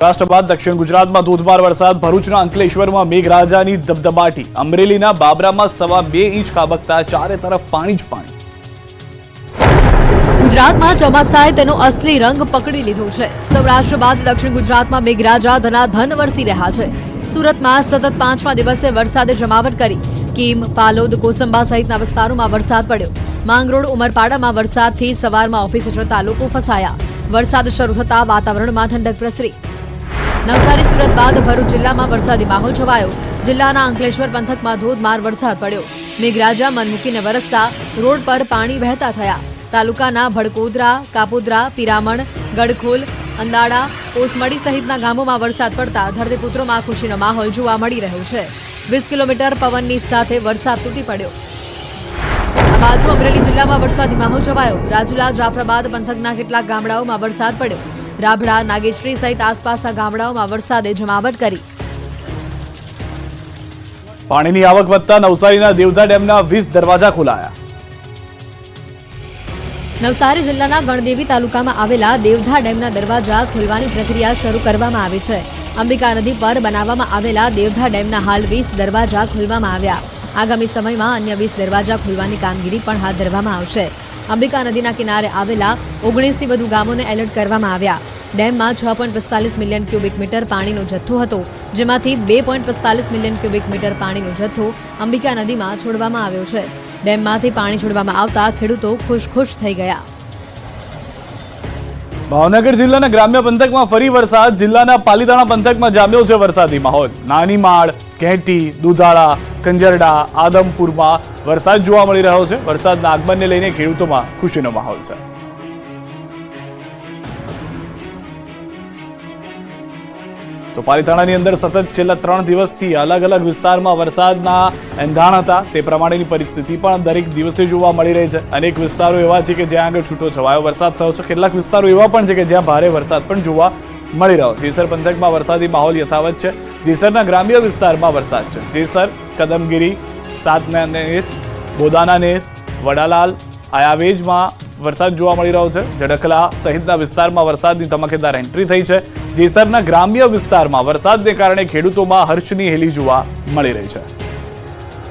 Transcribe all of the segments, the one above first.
સૌરાષ્ટ્ર બાદ દક્ષિણ ગુજરાતમાં ધોધમાર વરસાદ, ભરૂચના અંકલેશ્વરમાં મેઘરાજાની ધબધબાટી અમરેલીના બાબરામાં સવા બે ઇંચ ખાબકતા, ચારે તરફ પાણી જ પાણી. ગુજરાતમાં ચોમાસાએ તેનો અસલી રંગ પકડી લીધો છે. સૌરાષ્ટ્ર બાદ દક્ષિણ ગુજરાતમાં મેઘરાજા ધનાધન વરસી રહ્યા છે. સુરતમાં સતત પાંચમા દિવસે વરસાદે જમાવટ કરી. કીમ, પાલોદ, કોસંબા સહિતના વિસ્તારોમાં વરસાદ પડ્યો. માંગરોળ, ઉમરપાડામાં વરસાદથી સવારમાં ઓફિસે જતા લોકો ફસાયા. વરસાદ શરૂ થતા વાતાવરણમાં ઠંડક પ્રસરી. નવસારી, સુરત બાદ ભરૂચ જિલ્લામાં વરસાદી માહોલ છવાયો. જિલ્લાના અંકલેશ્વર પંથકમાં ધોધમાર વરસાદ પડ્યો. મેઘરાજા મનમૂકીને વરસતા રોડ પર પાણી વહેતા થયા. તાલુકાના ભડકોદરા, કાપોદરા, પિરામણ, ગડખોલ, અંદાડા, ઓસમડી સહિતના ગામોમાં વરસાદ પડતા ધરતીપુત્રોમાં ખુશીનો માહોલ જોવા મળી રહ્યો છે. વીસ કિલોમીટર પવનની સાથે વરસાદ તૂટી પડ્યો. બાજુ અમરેલી જિલ્લામાં વરસાદી માહોલ છવાયો. રાજુલા, જાફરાબાદ પંથકના કેટલાક ગામડાઓમાં વરસાદ પડ્યો. રાભડા નાગેશ્રી સહિત આસપાસના ગામડાઓમાં વરસાદે જમાવટ કરી. પાણીની આવક વધતા નવસારીના દેવધા ડેમના વીસ દરવાજા ખોલાયા. નવસારી જિલ્લાના ગણદેવી તાલુકામાં આવેલા દેવધા ડેમના દરવાજા ખોલવાની પ્રક્રિયા શરૂ કરવામાં આવી છે. અંબિકા નદી પર બનાવવામાં આવેલા દેવધા ડેમના હાલ વીસ દરવાજા ખોલવામાં આવ્યા. આગામી સમયમાં અન્ય વીસ દરવાજા ખોલવાની કામગીરી પણ હાથ ધરવામાં આવશે. અંબિકા નદીના કિનારે આવેલા ઓગણીસથી વધુ ગામોને એલર્ટ કરવામાં આવ્યા. ડેમમાં છ પોઈન્ટ પિસ્તાલીસ મિલિયન ક્યુબિક મીટર પાણીનો જથ્થો હતો, જેમાંથી બે પોઈન્ટ પિસ્તાલીસ મિલિયન ક્યુબિક મીટર પાણીનો જથ્થો અંબિકા નદીમાં છોડવામાં આવ્યો છે. ડેમમાંથી પાણી છોડવામાં આવતા ખેડૂતો ખુશ ખુશ થઈ ગયા. ભાવનગર જિલ્લાના ગ્રામ્ય પંથકમાં ફરી વરસાદ, જિલ્લાના પાલીતાણા પંથકમાં જામ્યો છે વરસાદી માહોલ. નાની માળ, ઘેટી, દુધાળા કંજરડા, આદમપુરમાં વરસાદ જોવા મળી રહ્યો છે. વરસાદના આગમનને લઈને ખેડૂતોમાં ખુશીનો માહોલ છે. તો પાલીતાણાની અંદર સતત છેલ્લા ત્રણ દિવસથી અલગ અલગ વિસ્તારમાં વરસાદના એંધાણ હતા. તે પ્રમાણેની પરિસ્થિતિ પણ દરેક દિવસે જોવા મળી રહી છે. અનેક વિસ્તારો એવા છે કે જ્યાં આગળ છૂટો છવાયો વરસાદ થયો છે. કેટલાક વિસ્તારો એવા પણ છે કે જ્યાં ભારે વરસાદ પણ જોવા મળી રહ્યો. જેસર પંથકમાં વરસાદી માહોલ યથાવત છે. જેસરના ગ્રામ્ય વિસ્તારમાં વરસાદ છે. જેસર, કદમગીરી સાતનાનેસ બોદાનાનેસ વડાલાલ, આયાવેજમાં વરસાદ જોવા મળી રહ્યો છે. ઝડકલા સહિતના વિસ્તારમાં વરસાદની ધમાકેદાર એન્ટ્રી થઈ છે. જેસરના ગ્રામ્ય વિસ્તારમાં વરસાદને કારણે ખેડૂતોમાં હર્ષની હેલી જોવા મળી રહી છે.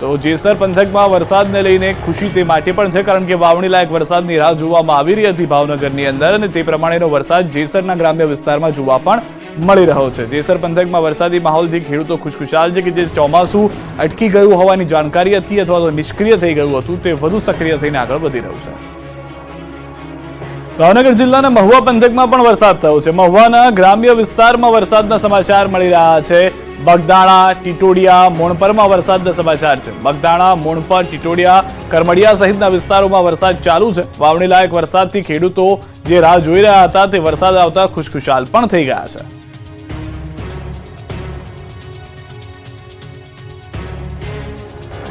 તો જેસર પંથકમાં વરસાદને લઈને ખુશી તે માટે પણ છે, કારણ કે વાવણી લાયક વરસાદની રાહ જોવામાં આવી રહી હતી ભાવનગરની અંદર અને તે પ્રમાણેનો વરસાદ જેસરના ગ્રામ્ય વિસ્તારમાં જોવા પણ મળી રહ્યો છે. જેસર પંથકમાં વરસાદી માહોલથી ખેડૂતો ખુશખુશાલ છે કે જે ચોમાસું અટકી ગયું હોવાની જાણકારી હતી અથવા તો નિષ્ક્રિય થઈ ગયું હતું તે વધુ સક્રિય થઈને આગળ વધી રહ્યું છે. ભાવનગર જિલ્લાના મહુવા પંથકમાં પણ વરસાદ થયો છે. મહુવાના ગ્રામ્ય વિસ્તારમાં વરસાદના સમાચાર મળી રહ્યા છે. બગદાણા, ટીટોડિયા, મોણપરમાં વરસાદના સમાચાર છે. બગદાણા, મોણપર, ટીટોડિયા, કરમડિયા સહિતના વિસ્તારોમાં વરસાદ ચાલુ છે. વાવણી લાયક વરસાદથી ખેડૂતો જે રાહ જોઈ રહ્યા હતા તે વરસાદ આવતા ખુશખુશાલ પણ થઈ ગયા છે.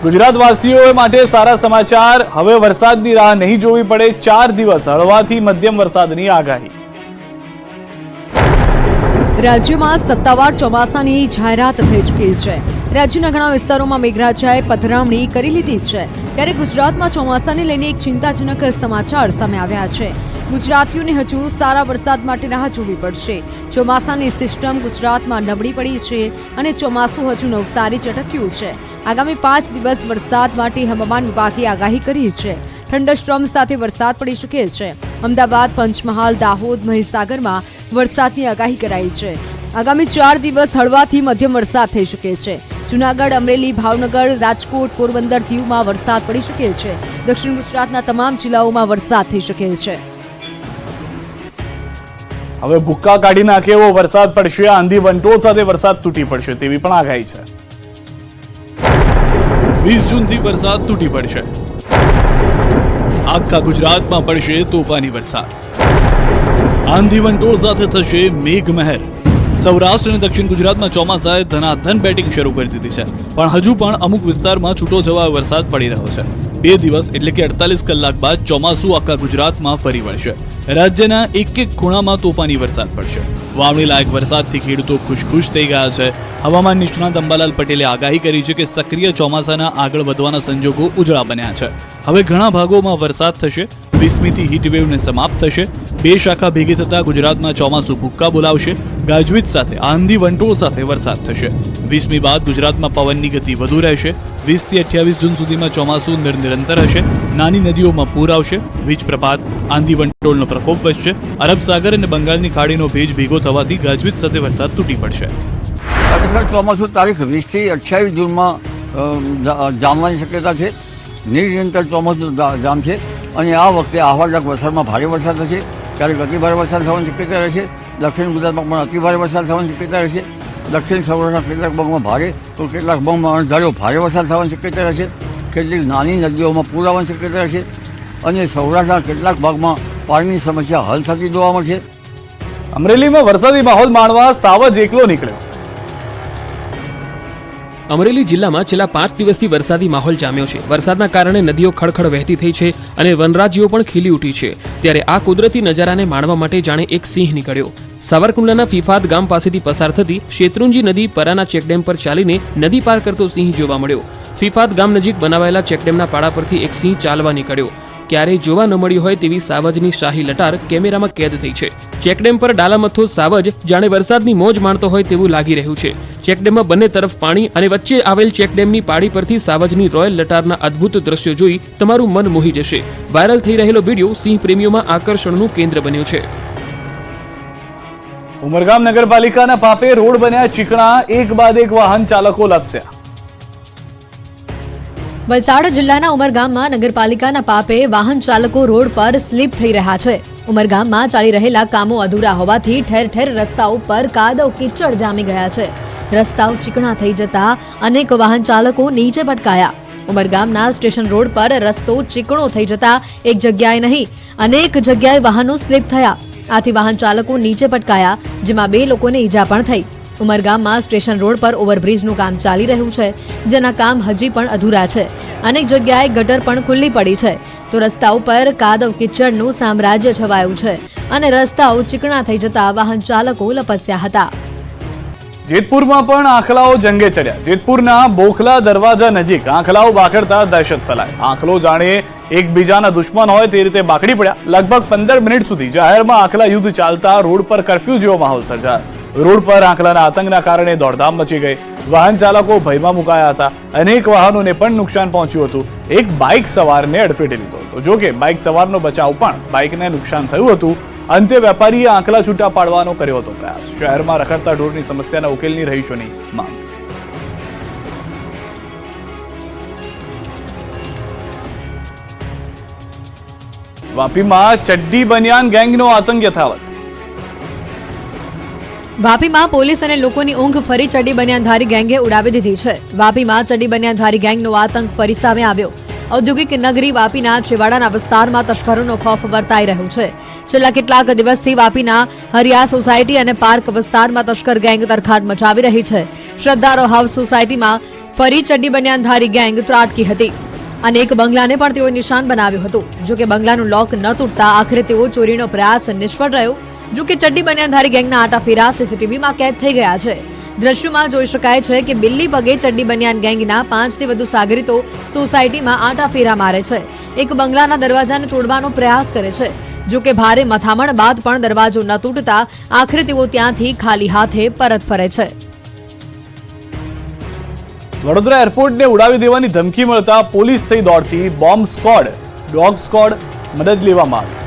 ગુજરાતવાસીઓ માટે સારા સમાચાર. હવે વરસાદની રાહ નહીં જોવી પડે. ચાર દિવસ હળવાથી મધ્યમ વરસાદની આગાહી. રાજ્યમાં સત્તાવાર ચોમાસાની જાહેરાત થઈ ચૂકી છે. રાજ્યના ઘણા વિસ્તારોમાં મેઘરાજાએ પધરામણી કરી લીધી છે. ત્યારે ગુજરાતમાં ચોમાસાને લઈને એક ચિંતાજનક સમાચાર સામે આવ્યા છે. ગુજરાતીઓને હજુ સારા વરસાદ માટે રાહ જોવી પડશે. ચોમાસાની સિસ્ટમ ગુજરાતમાં નબળી પડી છે અને ચોમાસું હજુ નવસારી ચટક્યું છે. આગામી પાંચ દિવસ વરસાદ માટે હવામાન વિભાગે આગાહી કરી છે. થંડરસ્ટ્રોમ સાથે વરસાદ પડી શકે છે. અમદાવાદ, પંચમહાલ, દાહોદ, મહીસાગરમાં વરસાદની આગાહી કરાઈ છે. આગામી ચાર દિવસ હળવાથી મધ્યમ વરસાદ થઈ શકે છે. જુનાગઢ, અમરેલી, ભાવનગર, રાજકોટ, પોરબંદર દીવમાં વરસાદ પડી શકે છે. દક્ષિણ ગુજરાતના તમામ જિલ્લાઓમાં વરસાદ થઈ શકે છે. હવે ભૂક્કા કાઢી નાખે એવો વરસાદ પડશે આંધી વંટોળ સાથે વરસાદ તૂટી પડશે, તેવી પણ આગાહી છે. વીસ જૂનથી વરસાદ તૂટી પડશે. આખા ગુજરાતમાં પડશે તોફાની વરસાદ. આંધી વંટોળ સાથે થશે મેઘમહેર. સૌરાષ્ટ્ર અને દક્ષિણ ગુજરાતમાં ચોમાસાએ ધનાધન બેટિંગ શરૂ કરી દીધી છે. પણ હજુ પણ અમુક વિસ્તારમાં છૂટો જવા વરસાદ પડી રહ્યો છે. બે દિવસ એટલે કે અડતાલીસ કલાક બાદ ચોમાસું આખા ગુજરાતમાં ફરી વળશે. રાજ્યના એક એક ખૂણામાં તોફાની વરસાદ પડશે. વાવણી લાયક વરસાદથી ખેડૂતો ખુશખુશ થઈ ગયા છે. હવામાન નિષ્ણાત અંબાલાલ પટેલે આગાહી કરી છે કે સક્રિય ચોમાસાના આગળ વધવાના સંજોગો ઉજળા બન્યા છે. હવે ઘણા ભાગોમાં વરસાદ થશે. વીસમીથી હીટવેવને સમાપ્ત થશે. બે શાખા ભેગી થતા ગુજરાતમાં ચોમાસું ભૂક્કા બોલાવશે. ગાજવીજ સાથે આંધી વંટોળ સાથે વરસાદ થશે. વીસમી બાદ ગુજરાતમાં પવનની ગતિ વધુ રહેશે. વીસથી અઠ્યાવીસ જૂન સુધીમાં ચોમાસું નિર- નિરંતર હશે. નાની નદીઓમાં પૂર આવશે. વીજ પ્રપાત, આંધી વંટોળનો પ્રકોપ વધશે. અરબ સાગર અને બંગાળની ખાડીનો ભેજ ભેગો થવાથી ગાજવીજ સાથે વરસાદ તૂટી પડશે. ખરેખર ચોમાસું તારીખ વીસથી અઠ્યાવીસ જૂનમાં જામવાની શક્યતા છે. નિરંતર ચોમાસું જામશે. અને આ વખતે આહવાડક વરસાદમાં ભારે વરસાદ થશે. ક્યારેક અતિભારે વરસાદ થવાની શક્યતા રહેશે દક્ષિણ ગુજરાતમાં પણ અતિભારે વરસાદ થવાની શક્યતા રહેશે દક્ષિણ સૌરાષ્ટ્રના કેટલાક ભાગમાં ભારે તો કેટલાક ભાગમાં અણધાર્યો ભારે વરસાદ થવાની શક્યતા રહેશે કેટલીક નાની નદીઓમાં પૂર આવવાની શક્યતા રહેશે અને સૌરાષ્ટ્રના કેટલાક ભાગમાં પાણીની સમસ્યા હલ થતી જોવા મળશે અમરેલીમાં વરસાદી માહોલ માણવા સાવજ એકલો નીકળ્યો. અમરેલી જિલ્લામાં છેલ્લા પાંચ દિવસથી વરસાદી માહોલ જામ્યો છે. વરસાદના કારણે નદીઓ ખળખળ વહેતી થઈ છે અને વનરાજીઓ પણ ખીલી ઉઠી છે. ત્યારે આ કુદરતી નજારાને માણવા માટે જાણે એક સિંહ નીકળ્યો. સાવરકુંડલાના ફિફાદ ગામ પાસેથી પસાર થતી શેત્રુંજી નદી પરાના ચેકડેમ પર ચાલીને નદી પાર કરતો સિંહ જોવા મળ્યો. ફિફાદ ગામ નજીક બનાવાયેલા ચેકડેમના પાડા પરથી એક સિંહ ચાલવા નીકળ્યો. ક્યારેય જોવા ન મળી હોય તેવી સાવજની શાહી લટાર કેમેરામાં કેદ થઈ છે. ચેકડેમ પર ડાલામથ્થો સાવજ, જાણે વરસાદની મોજ માણતો હોય તેવું લાગી રહ્યું છે. ચેકડેમમાં બંને તરફ પાણી અને વચ્ચે આવેલ ચેકડેમની પાડી પરથી સાવજની રોયલ લટારના અદ્ભુત દ્રશ્યો જોઈ તમારું મન મોહી જશે. વાયરલ થઈ રહેલો વીડિયો સિંહ પ્રેમીઓમાં આકર્ષણનું કેન્દ્ર બન્યો છે. ઉમરગામ નગરપાલિકાના પાપે રોડ બન્યા ચીકણા, એક બાદ એક વાહન ચાલકો લપસ્યા. વલસાડ જિલ્લાના ઉમરગામમાં નગરપાલિકાના પાપે વાહન ચાલકો રોડ પર સ્લીપ થઈ રહ્યા છે. ઉમરગામમાં ચાલી રહેલા કામો અધૂરા હોવાથી ઠેર ઠેર રસ્તાઓ પર કાદવ કીચડ જામી ગયા છે. રસ્તાઓ ચીકણા થઈ જતા અનેક વાહન ચાલકો નીચે પટકાયા ઉમરગામના સ્ટેશન રોડ પર રસ્તો ચીકણો થઈ જતા એક જગ્યાએ નહીં, અનેક જગ્યાએ વાહનો સ્લીપ થયા. આથી વાહન ચાલકો નીચે પટકાયા જેમાં બે લોકોને ઈજા પણ થઈ. ઉમરગામમાં સ્ટેશન રોડ પર ઓવરબ્રિજનું કામ ચાલી રહ્યું છે, જેના કામ હજી પણ અધૂરા છે. અનેક જગ્યાએ ગટર પણ ખુલ્લી પડી છે. તો રસ્તાઓ પર કાદવ કિચડનું સામ્રાજ્ય છવાયું છે અને રસ્તાઓ ચીકણા થઈ જતા વાહન ચાલકો લપસ્યા હતા. જેતપુરમાં પણ આંખલાઓ જંગે ચડ્યા. જેતપુરના બોખલા દરવાજા નજીક આંખલાઓ બાખડતા દહેશત ફેલાય. આંખલો જાણે એકબીજાના દુશ્મન હોય તે રીતે બાકડી પડ્યા. લગભગ પંદર મિનિટ સુધી જાહેરમાં આંખલા યુદ્ધ ચાલતા રોડ પર કરફ્યુ જેવો માહોલ સર્જાયો. રોડ પર આંકલાના આતંકના કારણે દોડધામ મચી ગઈ. વાહન ચાલકો ભયમાં મુકાયા હતા. અનેક વાહનોને પણ નુકસાન પહોંચ્યું હતું. એક બાઇક સવારને અડફેટે લીધો હતો. જો કે બાઇક સવારનો બચાવ પણ બાઇકને નુકસાન થયું હતું. અંતે વેપારીએ આંકલા છૂટા પાડવાનો કર્યો હતો પ્રયાસ. શહેરમાં રખડતા ઢોરની સમસ્યાના ઉકેલની રહીશોની માંગ. વાપીમાં ચડ્ડી બનિયાન ગેંગનો આતંક યથાવત. વાપીમાં પોલીસ અને લોકોની ઊંઘ ફરી ચડી બન્યાધારી ગેંગે ઉડાવી દીધી છે. વાપીમાં ચડી બન્યાધારી ગેંગનો આતંક ફરી સામે આવ્યો. ઔદ્યોગિક નગરી વાપીના છેવાડાના વિસ્તારમાં તસ્કરોનો ખોફ વર્તાઈ રહ્યો છે. છેલ્લા કેટલાક દિવસથી વાપીના હરિયા સોસાયટી અને પાર્ક વિસ્તારમાં તસ્કર ગેંગ તરખાટ મચાવી રહી છે. શ્રદ્ધારો હાઉસ સોસાયટીમાં ફરી ચડ્ડી બન્યાધારી ગેંગ ત્રાટકી હતી. અને એક બંગલાને પણ તેઓ નિશાન બનાવ્યું હતું. જોકે બંગલાનું લોક ન તૂટતા આખરે તેઓ ચોરીનો પ્રયાસ નિષ્ફળ રહ્યો જો કે ચડ્ડી બન્યાધારી ગેંગના આટાફેરા સીસીટીવીમાં કેદ થઈ ગયા છે. દ્રશ્યોમાં જોઈ શકાય છે કે બિલ્લી પગે ચડ્ડી બનિયાન ગેંગના પાંચથી વધુ સાગરીતો સોસાયટીમાં આટાફેરા મારે છે. એક બંગલાના દરવાજાને તોડવાનો પ્રયાસ કરે છે. જો કે ભારે મથામણ બાદ પણ દરવાજો ન તૂટતા આખરે તેઓ ત્યાંથી ખાલી હાથે પરત ફરે છે. વડોદરા એરપોર્ટને ઉડાવી દેવાની ધમકી મળતા પોલીસ થઈ દોડતી બોમ્બ સ્કોડ ડોગ સ્કોડ મદદ લેવામાં આવી.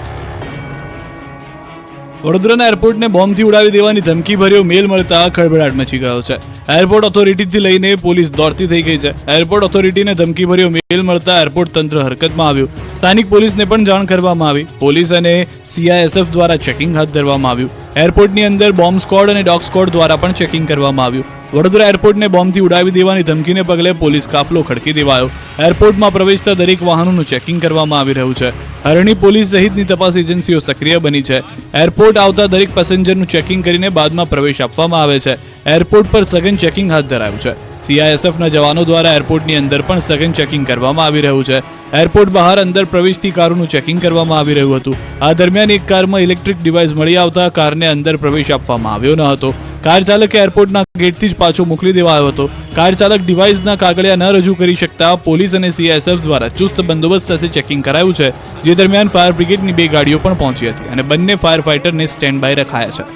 વડોદરાના એરપોર્ટને બોમ્બથી ઉડાવી દેવાની ધમકી ભર્યો મેલ મળતા ખળભળાટ મચી ગયો છે. એરપોર્ટ ઓથોરિટીથી લઈને પોલીસ દોડતી થઈ ગઈ છે. એરપોર્ટ ઓથોરિટીને ધમકી ભર્યો મેલ મળતા એરપોર્ટ તંત્ર હરકતમાં આવ્યું. સ્થાનિક પોલીસને પણ જાણ કરવામાં આવી. પોલીસ અને સીઆઈએસએફ દ્વારા ચેકિંગ હાથ ધરવામાં આવ્યું. એરપોર્ટની અંદર બોમ્બ સ્કોડ અને ડોગ સ્કોડ દ્વારા પણ ચેકિંગ કરવામાં આવ્યું. વડોદરા એરપોર્ટને બોમ્બથી ઉડાવી દેવાની ધમકીને પગલે પોલીસ કાફલો ખડકી દેવાયો. એરપોર્ટમાં પ્રવેશતા દરેક વાહનોનું ચેકિંગ કરવામાં આવી રહ્યું છે. હરણી પોલીસ સહિતની તપાસ એજન્સીઓ સક્રિય બની છે. એરપોર્ટ આવતા દરેક પેસેન્જરનું ચેકિંગ કરીને બાદમાં પ્રવેશ આપવામાં આવે છે. એરપોર્ટ પર સઘન ચેકિંગ હાથ ધરાયું છે. સીઆઈએસએફના જવાનો દ્વારા એરપોર્ટની અંદર પણ સઘન ચેકિંગ કરવામાં આવી રહ્યું છે. એરપોર્ટ બહાર અંદર પ્રવેશતી કારોનું ચેકિંગ કરવામાં આવી રહ્યું હતું. આ દરમિયાન એક કારમાં ઇલેક્ટ્રિક ડિવાઇસ મળી આવતા કારને અંદર પ્રવેશ આપવામાં આવ્યો ન હતો. કાર ચાલકે એરપોર્ટના ગેટથી જ પાછો મોકલી દેવાયો હતો. કાર ચાલક ડિવાઇસના કાગળિયા ન રજૂ કરી શકતા પોલીસ અને સીએસએફ દ્વારા ચુસ્ત બંદોબસ્ત સાથે ચેકિંગ કરાયું છે, જે દરમિયાન ફાયર બ્રિગેડની બે ગાડીઓ પણ પહોંચી હતી અને બંને ફાયર ફાઇટરને સ્ટેન્ડ બાય રખાયા છે.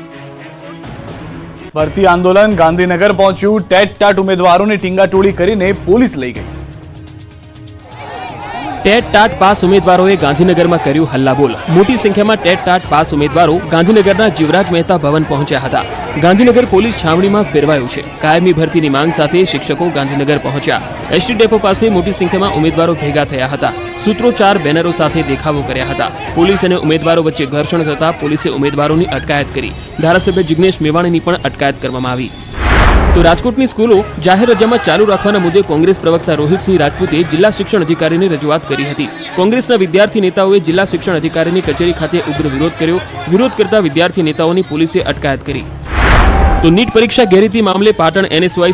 ભરતી આંદોલન ગાંધીનગર પહોંચ્યું. ટેટ ટાટ ઉમેદવારોની ટીંગાટોળી કરીને પોલીસ લઈ ગઈ. ટેટ ટાટ પાસ ઉમેદવારોએ ગાંધીનગરમાં કર્યું હલ્લાબોલ. મોટી સંખ્યામાં ટેટ ટાટ પાસ ઉમેદવારો ગાંધીનગરના જીવરાજ મહેતા ભવન પહોંચ્યા હતા. ગાંધીનગર પોલીસ છાવણીમાં ફેરવાયું છે. કાયમી ભરતીની માંગ સાથે શિક્ષકો ગાંધીનગર પહોંચ્યા. એસટી ડેપો પાસે મોટી સંખ્યામાં ઉમેદવારો ભેગા થયા હતા. સૂત્રોચ્ચાર બેનરો સાથે દેખાવો કર્યા હતા. પોલીસ અને ઉમેદવારો વચ્ચે ઘર્ષણ થતા પોલીસે ઉમેદવારોની અટકાયત કરી. ધારાસભ્ય જિગ્નેશ મેવાણીની પણ અટકાયત કરવામાં આવી. તો રાજકોટની સ્કૂલો જાહેર રજામાં ચાલુ રાખવાના મુદ્દે કોંગ્રેસ પ્રવક્તા રોહિતસિંહ રાજપૂતે જિલ્લા શિક્ષણ અધિકારીને રજૂઆત કરી હતી. કોંગ્રેસના વિદ્યાર્થી નેતાઓએ જિલ્લા શિક્ષણ અધિકારીની કચેરી ખાતે ઉગ્ર વિરોધ કર્યો. વિરોધ કરતા વિદ્યાર્થી નેતાઓની પોલીસે અટકાયત કરી. તો નીટ પરીક્ષા ગેરરીતિ મામલે પાટણ એનએસવાય